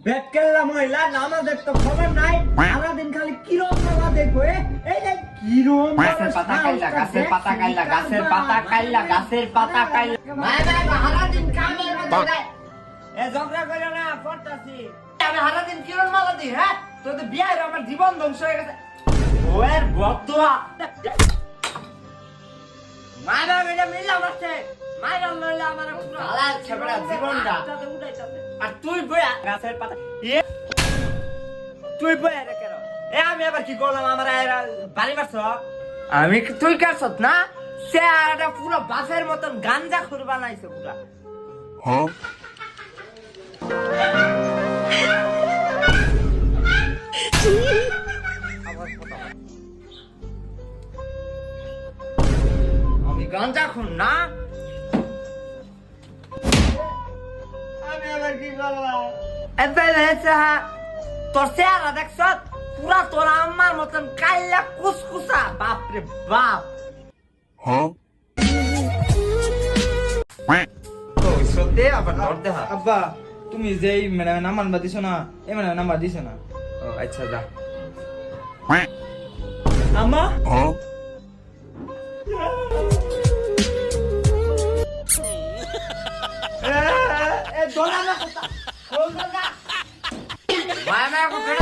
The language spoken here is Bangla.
বেটকেল্লা মহিলা নামাজের তো খবর নাই। সারাদিন খালি কিরম বাবা দেখব এই যে কিরম গাছের পাতা কাইলা গাছের পাতা কাইলা গাছের পাতা কাইলা গাছের পাতা কাইলা। ভাই ভাই সারাদিন কামের মধ্যে এ ঝগড়া করে না পড়তাছি। আমি সারাদিন কিরণ মালা দিই হ্যাঁ? হয়ে আমার জীবন ধ্বংস হয়ে গেছে। ওয়ের বদুয়া মায়েরা মেয়েরা মিললাম আছে মায়েরা লইলে আমার পুরো শালা ছেবড়া জীবনটা। আর তুই বয়া গাছের পাতা এ তুই বয়া রে কেন? এ আমি আবার কি করলাম? আমার এরা বাড়ি মারছ? আমি তুই কারছত না? সে একটা পুরো বাসের মতন গাঞ্জা খুর বানাইছে পুরা। আমি গাঞ্জা খুন না? তোর চেহারা দেখছ? পুরা তোর আম্মার মতন কাইলা কুসকুসা। বাপরে বাপ। হয়? আব্বা তুমি যেই মানে নাম্বার দিছো না এই মানে নাম্বার দিছো না। আচ্ছা যা। ドラマこと。本当だ。前々来る